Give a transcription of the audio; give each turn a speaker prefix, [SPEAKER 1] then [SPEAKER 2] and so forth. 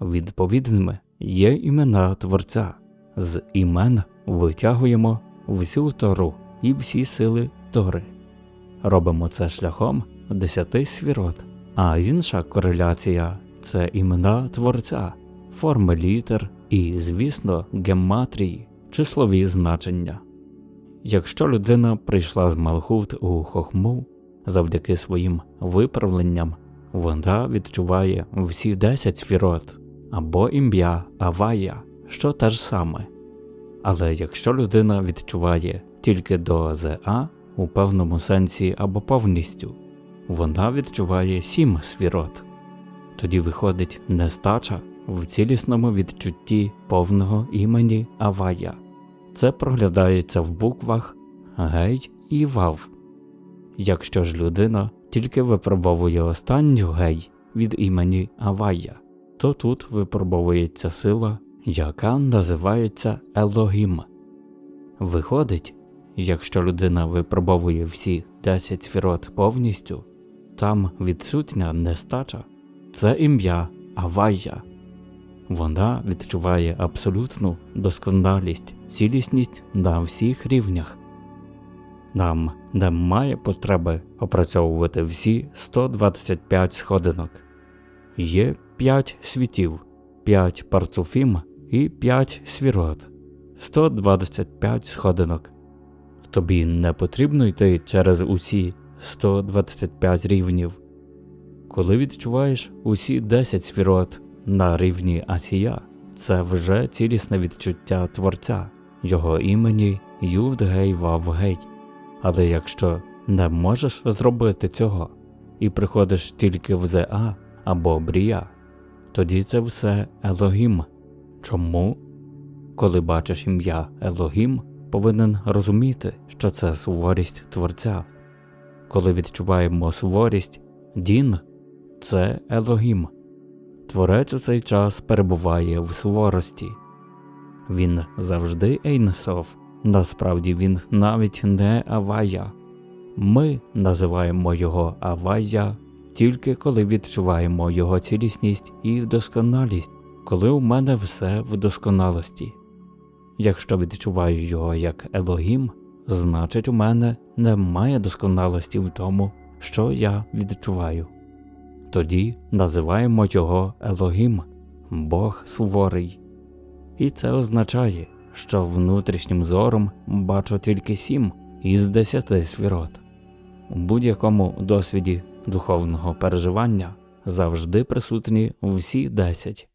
[SPEAKER 1] Відповідними є імена Творця. З імен витягуємо всю Тору і всі сили Тори. Робимо це шляхом десяти свірот, а інша кореляція це імена Творця, форми літер і, звісно, гематрії, числові значення. Якщо людина прийшла з Малхут у хохму завдяки своїм виправленням, вона відчуває всі 10 сфірот або ім'я Авая, що те ж саме. Але якщо людина відчуває тільки до ЗА у певному сенсі або повністю, вона відчуває сім свірот. Тоді виходить нестача в цілісному відчутті повного імені Авая. Це проглядається в буквах гей і вав. Якщо ж людина тільки випробовує останню гей від імені Авая, то тут випробовується сила, яка називається Елогім. Виходить, якщо людина випробовує всі 10 сфірот повністю, там відсутня нестача це ім'я Авая. Вона відчуває абсолютну досконалість, цілісність на всіх рівнях. Нам немає потреби опрацьовувати всі 125 сходинок. Є 5 світів, 5 парцуфім і 5 свірот, 125 сходинок. Тобі не потрібно йти через усі 125 рівнів. Коли відчуваєш усі 10 сфірот на рівні Асія, це вже цілісне відчуття Творця, його імені Юдгей Вавгей. Але якщо не можеш зробити цього і приходиш тільки в ЗА або Брія, тоді це все Елогім. Чому? Коли бачиш ім'я Елогім, повинен розуміти, що це суворість Творця. Коли відчуваємо суворість, Дін це Елогім. Творець у цей час перебуває в суворості. Він завжди Ейнсов, насправді він навіть не Авая. Ми називаємо його Авая тільки коли відчуваємо його цілісність і досконалість, коли у мене все в досконалості. Якщо відчуваю його як Елогім, значить у мене немає досконалості в тому, що я відчуваю. Тоді називаємо його Елогім, Бог суворий. І це означає, що внутрішнім зором бачу тільки сім із десяти свірот. У будь-якому досвіді духовного переживання завжди присутні всі десять.